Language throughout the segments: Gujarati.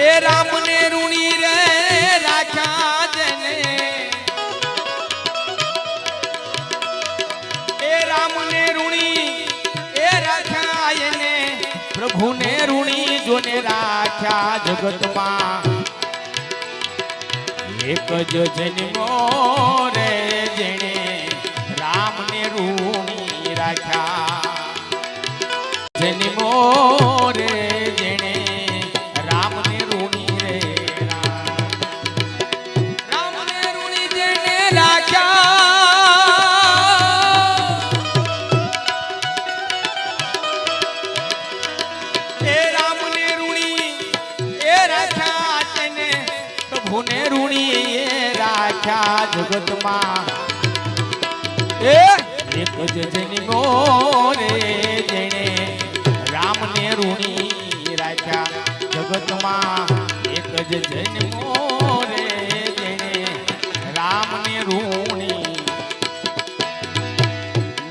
એ રામને ઋણી રે રાખ્યા જને. એ રામને ઋણી એ રાખ્યા એને. પ્રભુને રૂણી જોને રાખ્યા જગતમાં. એક જ જન્મો જગતમાં એ એક જ જન્મો રે જેણે રામને રૂણી રાખ્યા. જગતમાં એક જ જન્મો રૂણી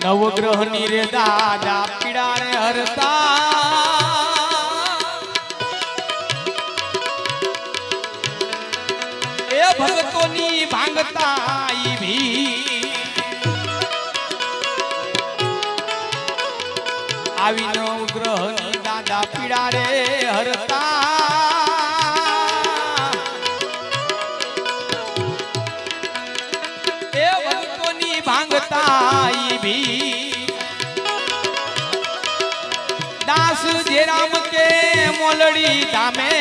નવગ્રહની રે દાદા પીડા ને હરતા આવી ગ્રહ દાદા પીડા રે હરતા. એ ભક્તોની ભાંગતા ભી. દાસ જે રામ કે મોલડી ધામે.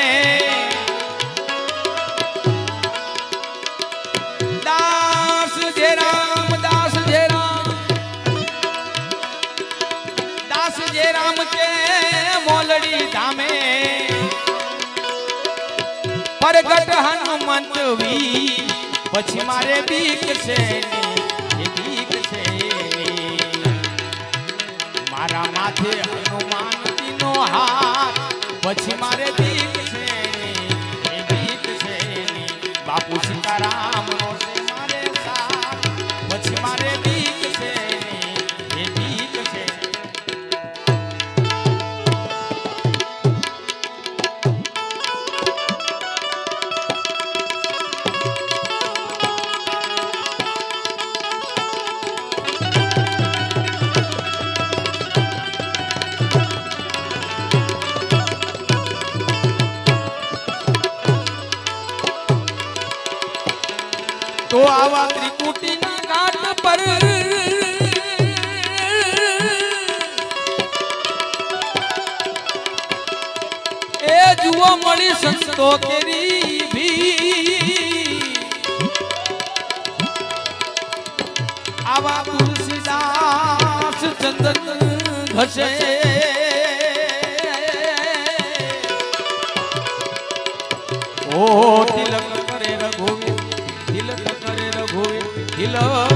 પરગટ હનુમંત વી પછી મારે બીક છે બીક છે મારા માથે હનુમાનજીનો હાથ, પછી મારે બીક સંતો કેરી ભી. આવા તુલસીદાસ ચંદન ઘસે. ઓ તિલક કરે રઘુવીર તિલક કરે રઘુવીર તિલક.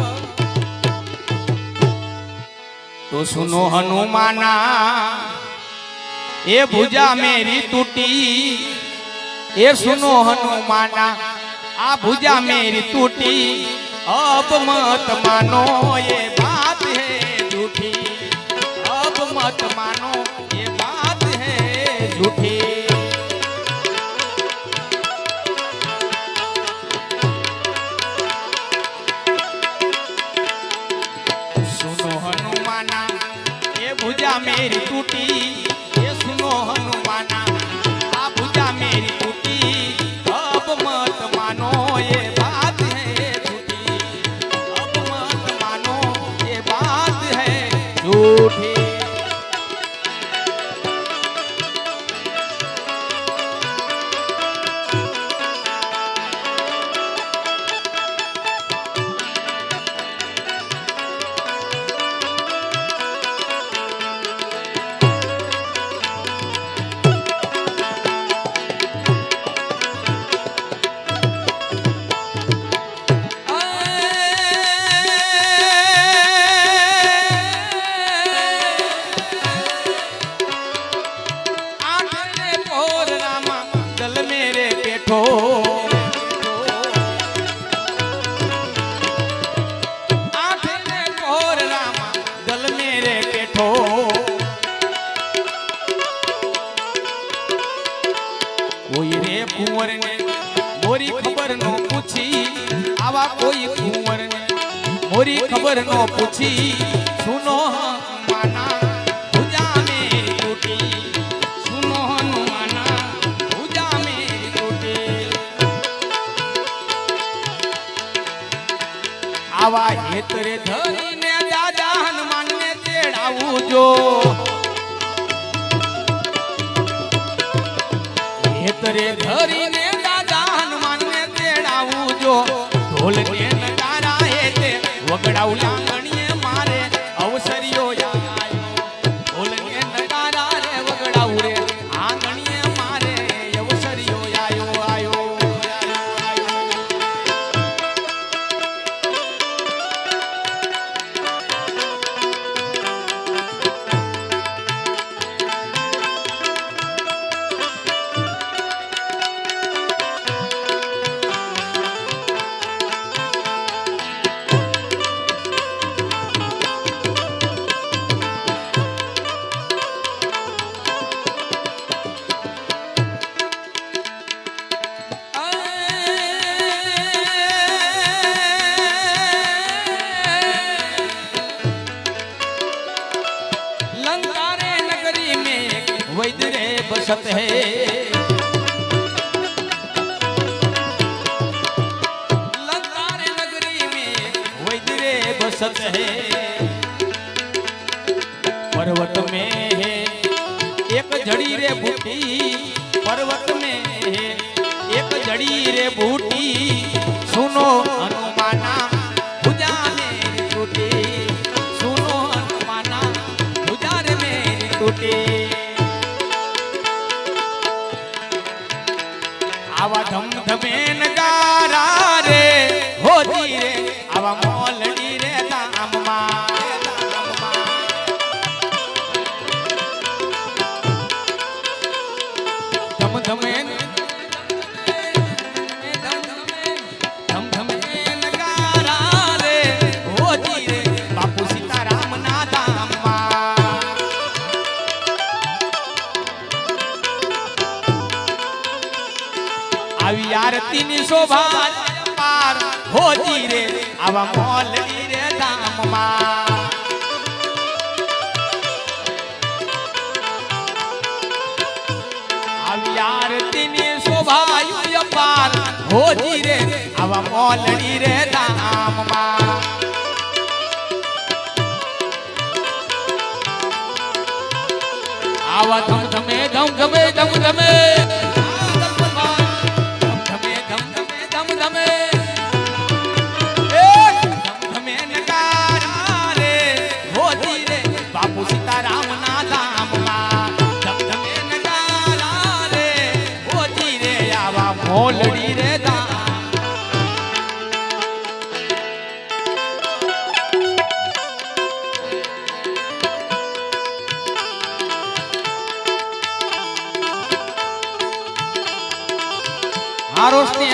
તો સુનો હનુમાના એ ભુજા મેરી તૂટી. એ સુનો હનુમાના, આ ભુજા મેરી તૂટી. અબ મત માનો, એ બાત હે જૂઠી. અબ મત માનો, એ બાત હે જૂઠી. સુનો હનુમાના, એ ભુજા મેરી તૂટી. ખબર નો પૂછી, સુનો તૂટી આવા હેતરે ધરીને દાદા હનુમાનને તેડાવું જો. હેતરે ધરીને દાદા હનુમાનને તેડાવું જો. ઢોલ ને નગારા હેતે વગડાઉ रे है। लंकारे नगरी में बसत है। पर्वत में है। एक जड़ी रे बूटी पर्वत में है। एक जड़ी रे बूटी। सुनो हनुमाना આવા મોલડી રે ધામમાં. આવી આરતી ની શોભા યુ પાર હોજી રે, આવા મોલડી રે ધામમાં. આવા ધમે ધમ ધમે ધમ ધમે ધમ હા રોશની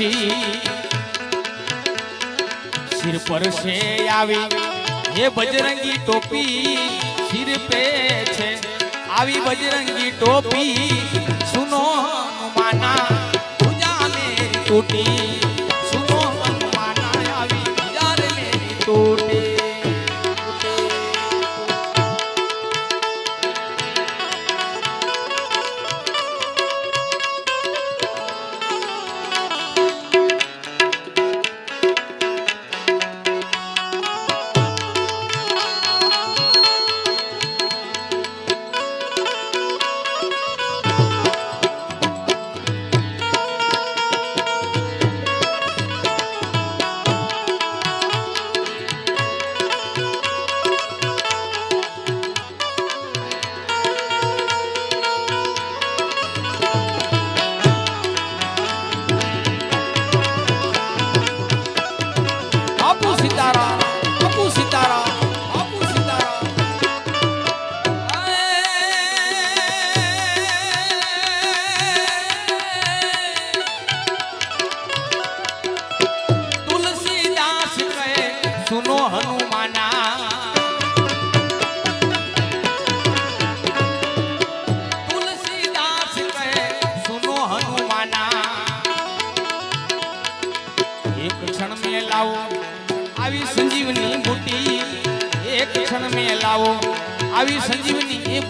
રે શિર પર છે આવી. હે બજરંગી ટોપી સિર પે છે. આવી બજરંગી ટોપી સુનો હનુમાના પૂજા મેરી તૂટી. સુનો હનુમાના આવી પૂજા મેરી ટૂટી આવો. આવી સંજીવની એ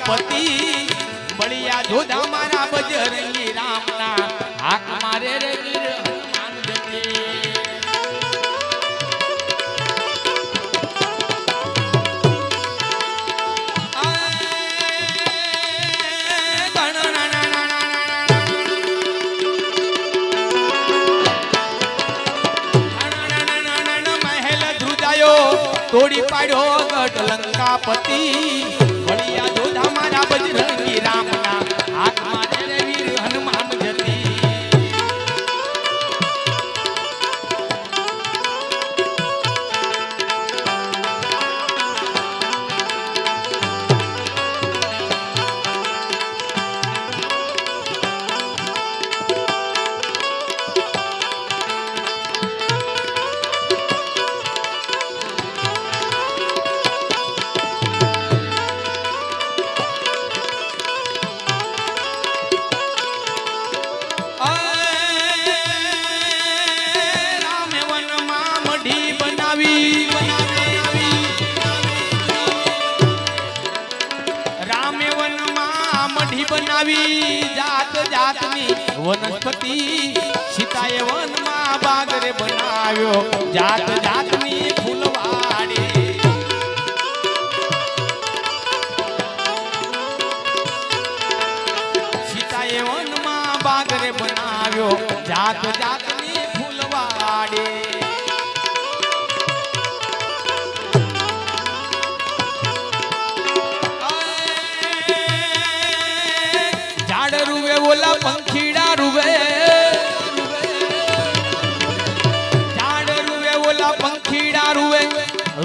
લંકાપતિ બળિયા જોધા મારા બજરંગી રામના. હાક મારે રે તોડી પાડ્યો ગઢ લંકાપતિ. જોધા મારા વનસ્પતિ સીતાએ વનમાં બાગરે બનાવ્યો. જાત જાતની ફૂલવાડી. સીતાએ વનમાં બાગરે બનાવ્યો. જાત જાતની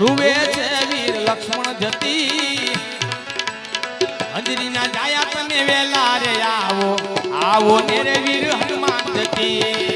રૂવે છે વીર લક્ષ્મણ જતી. હજરીના જાયા તમે વેલા રે આવો. આવો ને રે વીર હનુમાન જતી.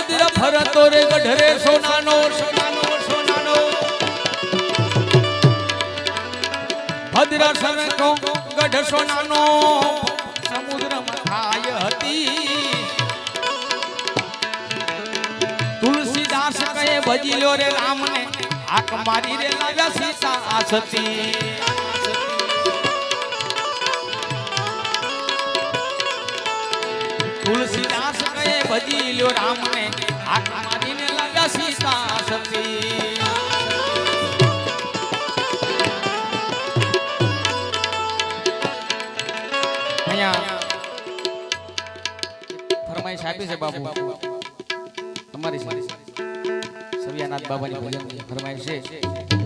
ભદ્ર ફરતો રે ગઢરે સોનાનો સોનાનો સોનાનો. ભદ્ર સરકો ગઢ સોનાનો. સમુદ્ર મથાય હતી. તુલસીદાસ કહે ભજી લો રે રામને આંખ મારી રે લાવ્યા સીતા આ ભજી લ્યો રામને આંખ મારીને લાગ્યા સીતા સતી ફરમાઈશ આપી છે બાપુ. તમારી સવિયાનાથ બાબાની ભજન ફરમાઈશ છે.